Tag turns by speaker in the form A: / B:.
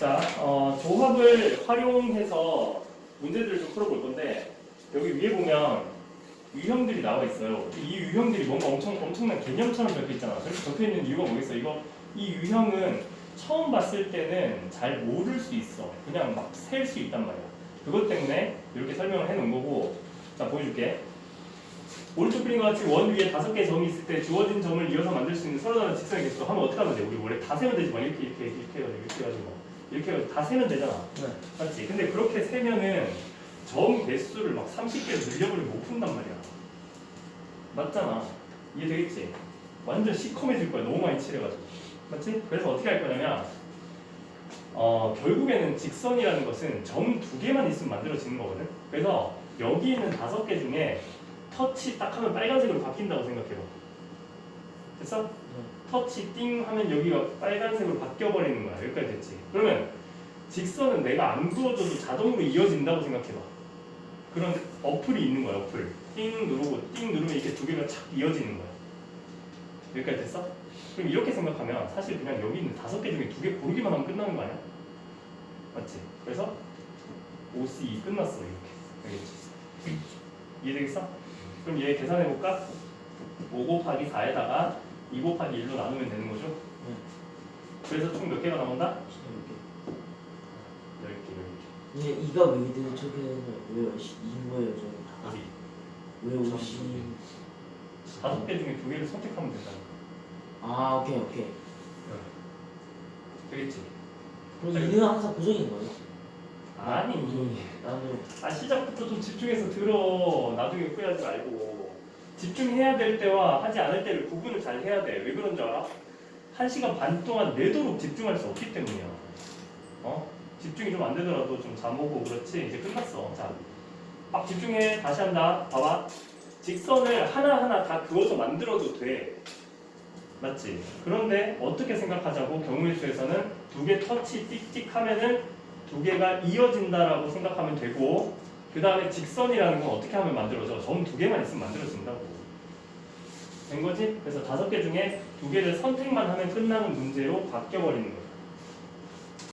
A: 자, 어, 조합을 활용해서 문제들을 좀 풀어볼 건데 여기 위에 보면 유형들이 나와 있어요. 이 유형들이 뭔가 엄청 엄청난 개념처럼 적혀 있잖아. 저렇게 적혀 있는 이유가 뭐겠어? 이거 이 유형은 처음 봤을 때는 잘 모를 수 있어. 그냥 막 셀 수 있단 말이야. 그것 때문에 이렇게 설명을 해 놓은 거고, 자 보여줄게. 오른쪽 그림과 같이 원 위에 다섯 개의 점이 있을 때 주어진 점을 이어서 만들 수 있는 서로 다른 직선의 개수 하면 어떻게 하면 돼? 우리 원래 다 세면 되지 만 이렇게 이렇게 이렇게 해가지고 이렇게 해가지고 이렇게 다 세면 되잖아.
B: 네.
A: 맞지? 근데 그렇게 세면은 점 개수를 막 30개로 늘려버리면 못 푼단 말이야. 맞잖아. 이해되겠지? 완전 시커매질 거야. 너무 많이 칠해가지고. 맞지? 그래서 어떻게 할 거냐면, 어, 결국에는 직선이라는 것은 점 두 개만 있으면 만들어지는 거거든. 그래서 여기 있는 다섯 개 중에 터치 딱 하면 빨간색으로 바뀐다고 생각해봐. 됐어? 터치 띵 하면 여기가 빨간색으로 바뀌어버리는 거야. 여기까지 됐지? 그러면 직선은 내가 안 그어줘도 자동으로 이어진다고 생각해봐. 그런 어플이 있는 거야, 어플. 띵 누르고 띵 누르면 이렇게 두 개가 착 이어지는 거야. 여기까지 됐어? 그럼 이렇게 생각하면 사실 그냥 여기 있는 다섯 개 중에 두 개 고르기만 하면 끝나는 거 아니야? 맞지? 그래서 OC 끝났어, 이렇게. 알겠지? 이해되겠어? 그럼 얘 계산해볼까? 5 곱하기 4에다가 2 곱하기 1로 나누면 되는 거죠?
B: 네.
A: 그래서 총 몇 개가 나온다?
B: 이렇게.
A: 10개, 10개.
B: 근데 이가 왜 이들 저기는 왜 이인 거예요 저는 다?
A: 어디?
B: 왜 옷이?
A: 다섯 개 중에 두 개를 선택하면 된다니까.
B: 아 오케이 오케이.
A: 되겠지?
B: 그럼 이는 항상 고정인 거예요?
A: 아니.
B: 나는
A: 아 시작부터 좀 집중해서 들어. 나중에 후회하지 말고. 집중해야 될 때와 하지 않을 때를 구분을 잘 해야 돼. 왜 그런 줄 알아? 한 시간 반 동안 내도록 집중할 수 없기 때문이야. 어? 집중이 좀 안 되더라도 좀 잠 오고 그렇지. 이제 끝났어. 자, 막 집중해. 다시 한다. 봐봐. 직선을 하나하나 다 그어서 만들어도 돼. 맞지? 그런데 어떻게 생각하자고 경우의 수에서는 두 개 터치 띡띡 하면은 두 개가 이어진다라고 생각하면 되고 그 다음에 직선이라는 건 어떻게 하면 만들어져? 점 두 개만 있으면 만들어진다고 된 거지? 그래서 다섯 개 중에 두 개를 선택만 하면 끝나는 문제로 바뀌어버리는 거야